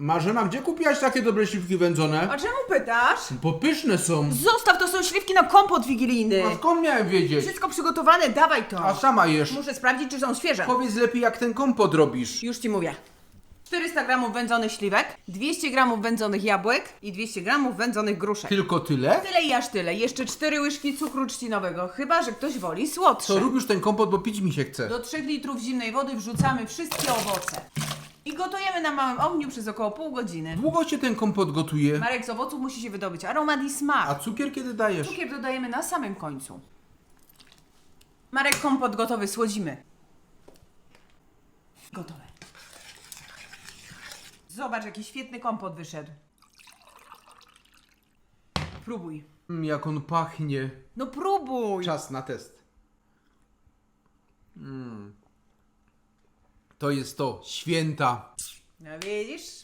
Marzena, gdzie kupiłaś takie dobre śliwki wędzone? A czemu pytasz? Bo pyszne są. Zostaw, to są śliwki na kompot wigilijny. A skąd miałem wiedzieć? Wszystko przygotowane, dawaj to. A sama jesz. Muszę sprawdzić, czy są świeże. Powiedz lepiej, jak ten kompot robisz. Już ci mówię. 400 gramów wędzonych śliwek, 200 gramów wędzonych jabłek i 200 gramów wędzonych gruszek. Tylko tyle? Tyle i aż tyle. Jeszcze 4 łyżki cukru trzcinowego, chyba że ktoś woli słodsze. To rób już ten kompot, bo pić mi się chce. Do 3 litrów zimnej wody wrzucamy wszystkie owoce. Gotujemy na małym ogniu przez około pół godziny. Długo się ten kompot gotuje. Marek z owoców musi się wydobyć aromat i smak. A cukier kiedy dajesz? Cukier dodajemy na samym końcu. Marek, kompot gotowy, słodzimy. Gotowe. Zobacz, jaki świetny kompot wyszedł. Próbuj. Mm, jak on pachnie. No próbuj! Czas na test. To jest to. Święta. No widzisz?